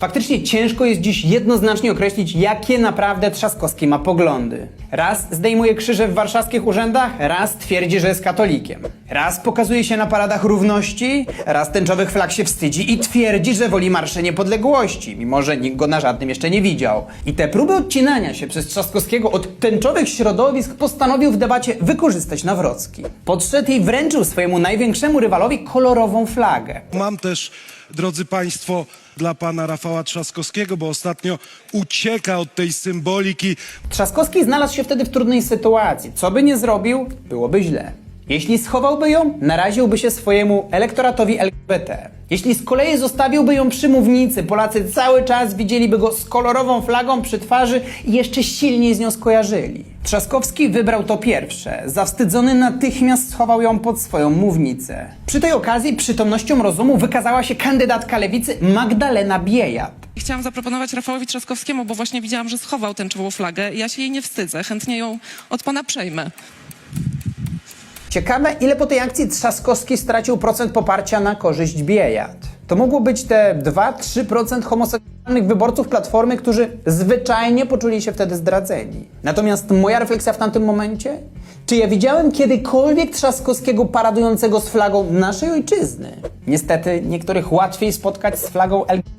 Faktycznie ciężko jest dziś jednoznacznie określić, jakie naprawdę Trzaskowski ma poglądy. Raz zdejmuje krzyże w warszawskich urzędach, raz twierdzi, że jest katolikiem. Raz pokazuje się na paradach równości, raz tęczowych flag się wstydzi i twierdzi, że woli Marsze Niepodległości, mimo że nikt go na żadnym jeszcze nie widział. I te próby odcinania się przez Trzaskowskiego od tęczowych środowisk postanowił w debacie wykorzystać Nawrocki. Podszedł i wręczył swojemu największemu rywalowi kolorową flagę. Mam też, drodzy Państwo, dla pana Rafała Trzaskowskiego, bo ostatnio ucieka od tej symboliki. Trzaskowski znalazł się wtedy w trudnej sytuacji. Co by nie zrobił, byłoby źle. Jeśli schowałby ją, naraziłby się swojemu elektoratowi LGBT. Jeśli z kolei zostawiłby ją przy mównicy, Polacy cały czas widzieliby go z kolorową flagą przy twarzy i jeszcze silniej z nią skojarzyli. Trzaskowski wybrał to pierwsze. Zawstydzony natychmiast schował ją pod swoją mównicę. Przy tej okazji przytomnością rozumu wykazała się kandydatka lewicy Magdalena Biejat. Chciałam zaproponować Rafałowi Trzaskowskiemu, bo właśnie widziałam, że schował tęczową flagę. Ja się jej nie wstydzę, chętnie ją od pana przejmę. Ciekawe, ile po tej akcji Trzaskowski stracił procent poparcia na korzyść Biejat. To mogło być te 2-3% homoseksualnych wyborców Platformy, którzy zwyczajnie poczuli się wtedy zdradzeni. Natomiast moja refleksja w tamtym momencie? Czy ja widziałem kiedykolwiek Trzaskowskiego paradującego z flagą naszej ojczyzny? Niestety, niektórych łatwiej spotkać z flagą LGBT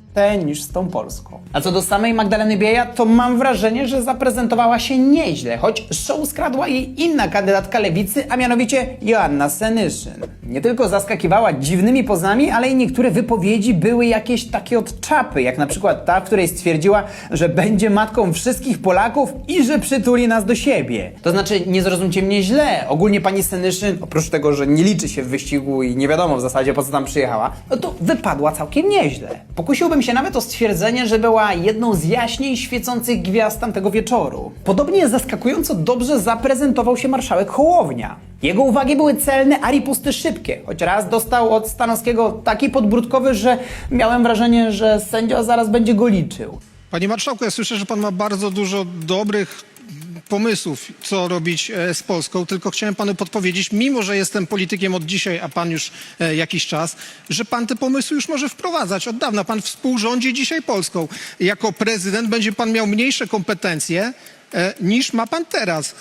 niż z tą polską. A co do samej Magdaleny Biejat, to mam wrażenie, że zaprezentowała się nieźle, choć show skradła jej inna kandydatka lewicy, a mianowicie Joanna Senyszyn. Nie tylko zaskakiwała dziwnymi pozami, ale i niektóre wypowiedzi były jakieś takie od czapy, jak na przykład ta, w której stwierdziła, że będzie matką wszystkich Polaków i że przytuli nas do siebie. To znaczy, nie zrozumcie mnie źle, ogólnie pani Senyszyn, oprócz tego, że nie liczy się w wyścigu i nie wiadomo w zasadzie po co tam przyjechała, no to wypadła całkiem nieźle. Pokusiłbym się nawet o stwierdzenie, że była jedną z jaśniej świecących gwiazd tamtego wieczoru. Podobnie zaskakująco dobrze zaprezentował się marszałek Hołownia. Jego uwagi były celne, a ripusty szybkie, choć raz dostał od Stanowskiego taki podbródkowy, że miałem wrażenie, że sędzia zaraz będzie go liczył. Panie marszałku, ja słyszę, że pan ma bardzo dużo dobrych pomysłów, co robić e, z Polską, tylko chciałem panu podpowiedzieć, mimo że jestem politykiem od dzisiaj, a pan już e, jakiś czas, że pan te pomysły już może wprowadzać od dawna. Pan współrządzi dzisiaj Polską. Jako prezydent będzie pan miał mniejsze kompetencje e, niż ma pan teraz.